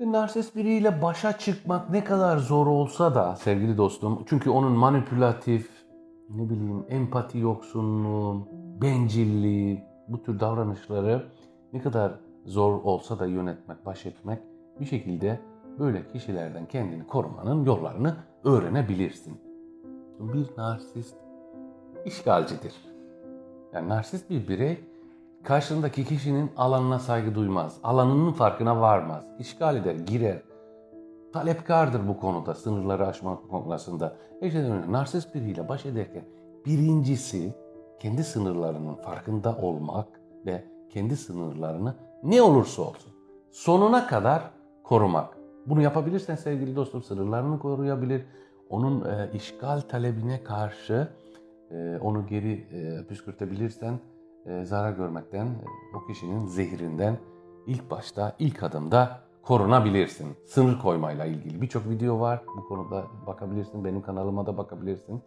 Narsist biriyle başa çıkmak ne kadar zor olsa da sevgili dostum çünkü onun manipülatif, ne bileyim empati yoksunluğu, bencilliği bu tür davranışları ne kadar zor olsa da yönetmek, baş etmek bir şekilde böyle kişilerden kendini korumanın yollarını öğrenebilirsin. Bir narsist işgalcidir. Yani narsist bir birey karşındaki kişinin alanına saygı duymaz. Alanının farkına varmaz. İşgal eder, girer. Talepkardır bu konuda, sınırları aşma konusunda. İşte öyle narsist biriyle baş ederken birincisi kendi sınırlarının farkında olmak ve kendi sınırlarını ne olursa olsun sonuna kadar korumak. Bunu yapabilirsen sevgili dostum sınırlarını koruyabilir. Onun e, işgal talebine karşı e, onu geri e, püskürtebilirsen e, zarar görmekten, e, o kişinin zehrinden ilk başta, ilk adımda korunabilirsin. Sınır koymayla ilgili birçok video var. Bu konuda bakabilirsin. Benim kanalıma da bakabilirsin.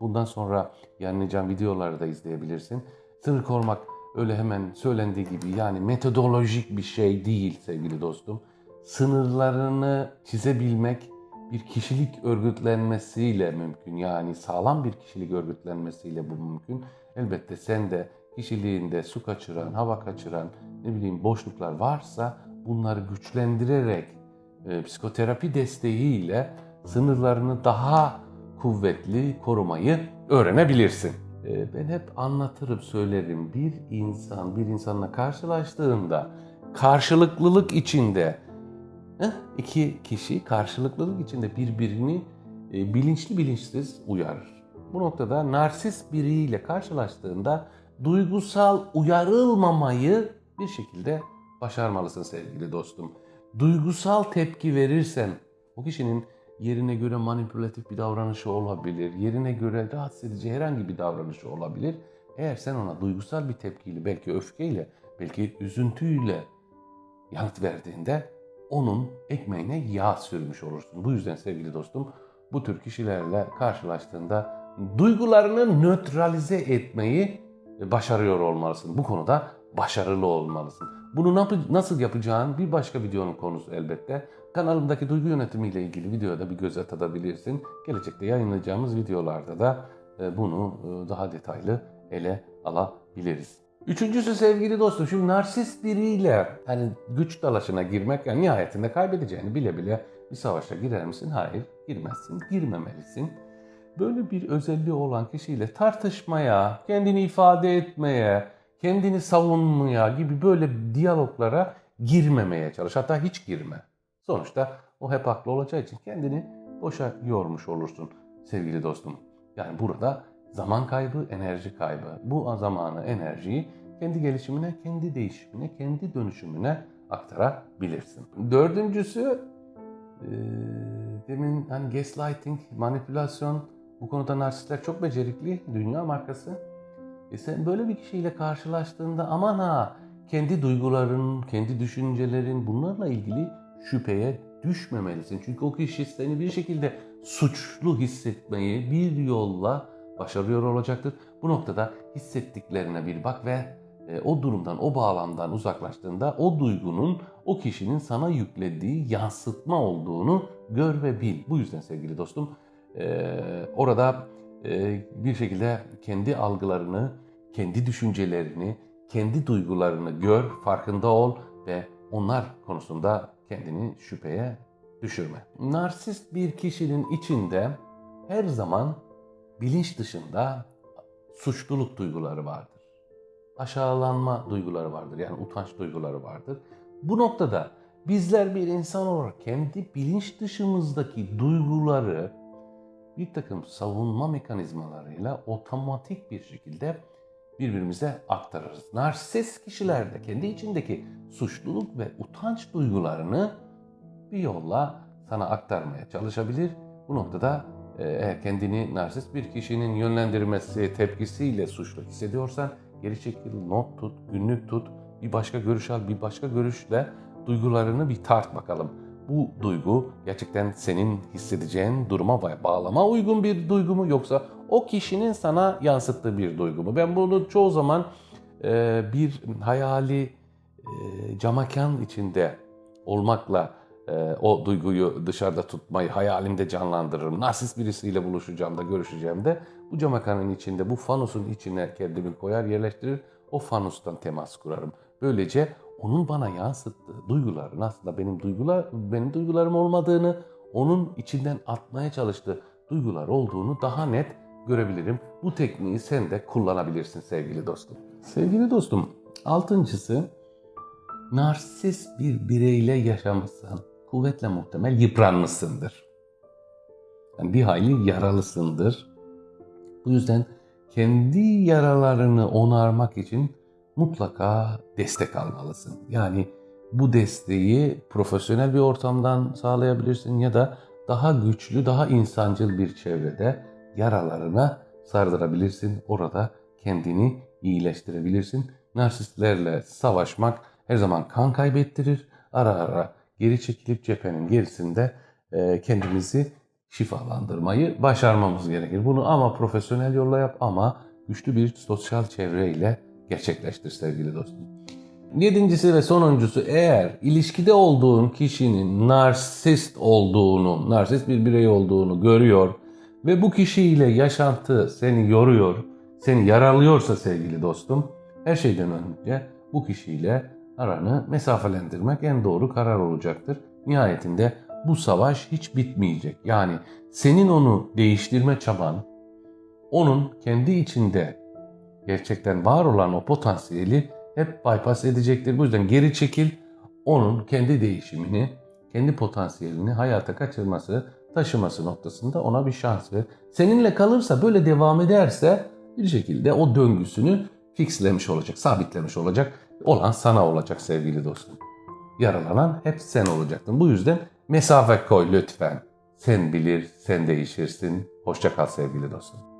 Bundan sonra yayınlayacağım videoları da izleyebilirsin. Sınır korumak öyle hemen söylendiği gibi yani metodolojik bir şey değil sevgili dostum. Sınırlarını çizebilmek bir kişilik örgütlenmesiyle mümkün. Yani sağlam bir kişilik örgütlenmesiyle bu mümkün. Elbette sen de kişiliğinde su kaçıran, hava kaçıran, ne bileyim boşluklar varsa bunları güçlendirerek e, psikoterapi desteğiyle sınırlarını daha kuvvetli korumayı öğrenebilirsin. E, ben hep anlatırım, söylerim. Bir insan bir insanla karşılaştığında karşılıklılık içinde Heh, iki kişi karşılıklılık içinde birbirini e, bilinçli bilinçsiz uyarır. Bu noktada narsist biriyle karşılaştığında duygusal uyarılmamayı bir şekilde başarmalısın sevgili dostum. Duygusal tepki verirsen o kişinin yerine göre manipülatif bir davranışı olabilir, yerine göre rahatsız edici herhangi bir davranışı olabilir. Eğer sen ona duygusal bir tepkiyle, belki öfkeyle, belki üzüntüyle yanıt verdiğinde onun ekmeğine yağ sürmüş olursun. Bu yüzden sevgili dostum bu tür kişilerle karşılaştığında duygularını nötralize etmeyi başarıyor olmalısın. Bu konuda başarılı olmalısın. Bunu nasıl yapacağın bir başka videonun konusu elbette. Kanalımdaki duygu yönetimiyle ilgili videoda bir göz atabilirsin. Gelecekte yayınlayacağımız videolarda da e, bunu e, daha detaylı ele alabiliriz. Üçüncüsü sevgili dostum, şimdi narsist biriyle hani güç dalaşına girmek, yani nihayetinde kaybedeceğini bile bile bir savaşa girer misin? Hayır, girmezsin, girmemelisin. Böyle bir özelliği olan kişiyle tartışmaya, kendini ifade etmeye, kendini savunmaya gibi böyle diyaloglara girmemeye çalış. Hatta hiç girme. Sonuçta o hep haklı olacağı için kendini boşa yormuş olursun sevgili dostum. Yani burada zaman kaybı, enerji kaybı. Bu zamanı, enerjiyi kendi gelişimine, kendi değişimine, kendi dönüşümüne aktarabilirsin. Dördüncüsü e, demin hani gaslighting, manipülasyon bu konuda narsistler çok becerikli, dünya markası. E sen böyle bir kişiyle karşılaştığında aman ha kendi duyguların, kendi düşüncelerin bunlarla ilgili şüpheye düşmemelisin. Çünkü o kişi seni bir şekilde suçlu hissetmeyi bir yolla başarıyor olacaktır. Bu noktada hissettiklerine bir bak ve e, o durumdan, o bağlamdan uzaklaştığında o duygunun o kişinin sana yüklediği yansıtma olduğunu gör ve bil. Bu yüzden sevgili dostum orada e, bir şekilde kendi algılarını, kendi düşüncelerini, kendi duygularını gör, farkında ol ve onlar konusunda kendini şüpheye düşürme. Narsist bir kişinin içinde her zaman bilinç dışında suçluluk duyguları vardır. Aşağılanma duyguları vardır. Yani utanç duyguları vardır. Bu noktada bizler bir insan olarak kendi bilinç dışımızdaki duyguları bir takım savunma mekanizmalarıyla otomatik bir şekilde birbirimize aktarırız. Narsist kişilerde kendi içindeki suçluluk ve utanç duygularını bir yolla sana aktarmaya çalışabilir. Bu noktada e, eğer kendini narsist bir kişinin yönlendirmesi, tepkisiyle suçlu hissediyorsan geri çekil, not tut, günlük tut, bir başka görüş al, bir başka görüşle duygularını bir tart bakalım. Bu duygu gerçekten senin hissedeceğin duruma ve bağlama uygun bir duygu mu yoksa o kişinin sana yansıttığı bir duygu mu? Ben bunu çoğu zaman e, bir hayali e, camakan içinde olmakla e, o duyguyu dışarıda tutmayı hayalimde canlandırırım. Narsist birisiyle buluşacağım da görüşeceğim de bu camakanın içinde bu fanusun içine kendimi koyar yerleştirir. O fanustan temas kurarım. Böylece onun bana yansıttığı duyguların aslında benim duygular benim duygularım olmadığını, onun içinden atmaya çalıştığı duygular olduğunu daha net görebilirim. Bu tekniği sen de kullanabilirsin sevgili dostum. Sevgili dostum, altıncısı narsist bir bireyle yaşamışsan kuvvetle muhtemel yıpranmışsındır. Yani bir hayli yaralısındır. Bu yüzden kendi yaralarını onarmak için mutlaka destek almalısın. Yani bu desteği profesyonel bir ortamdan sağlayabilirsin ya da daha güçlü, daha insancıl bir çevrede yaralarına sardırabilirsin. Orada kendini iyileştirebilirsin. Narsistlerle savaşmak her zaman kan kaybettirir. Ara ara geri çekilip cephenin gerisinde e, kendimizi şifalandırmayı başarmamız gerekir. Bunu ama profesyonel yolla yap ama güçlü bir sosyal çevreyle gerçekleştir sevgili dostum. Yedincisi ve sonuncusu eğer ilişkide olduğun kişinin narsist olduğunu, narsist bir birey olduğunu görüyor ve bu kişiyle yaşantı seni yoruyor, seni yaralıyorsa sevgili dostum, her şeyden önce bu kişiyle aranı mesafelendirmek en doğru karar olacaktır. Nihayetinde bu savaş hiç bitmeyecek. Yani senin onu değiştirme çaban, onun kendi içinde gerçekten var olan o potansiyeli hep bypass edecektir. Bu yüzden geri çekil, onun kendi değişimini, kendi potansiyelini hayata kaçırması, taşıması noktasında ona bir şans ver. Seninle kalırsa, böyle devam ederse bir şekilde o döngüsünü fixlemiş olacak, sabitlemiş olacak. Olan sana olacak sevgili dostum. Yaralanan hep sen olacaktın. Bu yüzden mesafe koy lütfen. Sen bilir, sen değişirsin. Hoşça kal sevgili dostum.